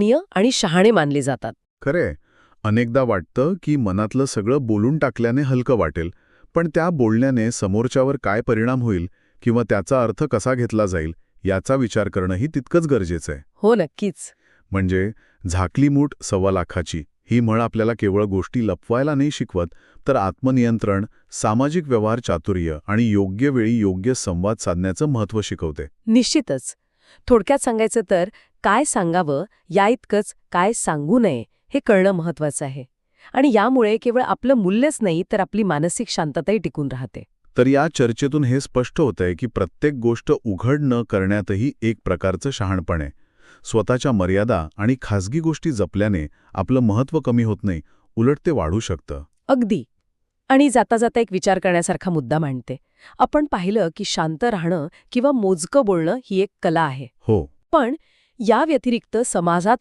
आदरणीय आणि शहाणे मानले जातात. खरे अनेकदा वाटतं की मनातलं सगळं बोलून टाकल्याने हलकं वाटेल पण त्या बोलण्याने समोरच्यावर काय परिणाम होईल किंवा त्याचा अर्थ कसा घेतला जाईल याचा विचार करणंही तितकंच गरजेचं आहे हो नक्कीच. म्हणजे झाकली मूठ सव्वा लाखाची ही म्हण आपल्याला केवळ गोष्टी लपवायला नाही शिकवत तर आत्मनियंत्रण सामाजिक व्यवहार चातुर्य आणि योग्य वेळी योग्य संवाद साधण्याचं महत्त्व शिकवते. निश्चितच. थोडक्यात सांगायचं तर काय सांगावं या इतकंच काय सांगू नये हे कळणं महत्वाचं आहे. आणि यामुळे केवळ आपलं मूल्यच नाही तर आपली मानसिक शांतताही टिकून राहते. तर या चर्चेतून हे स्पष्ट होतंय की प्रत्येक गोष्ट उघड न करण्यातही एक प्रकारचं शहाणपण आहे. स्वतःच्या मर्यादा आणि खासगी गोष्टी जपल्याने आपलं महत्त्व कमी होत नाही उलट ते वाढू शकतं. अगदी. आणि जाता जाता एक विचार करण्यासारखा मुद्दा मांडते. आपण पाहिलं की शांत राहणं किंवा मोजकं बोलणं ही एक कला आहे. हो. पण या व्यतिरिक्त समाजात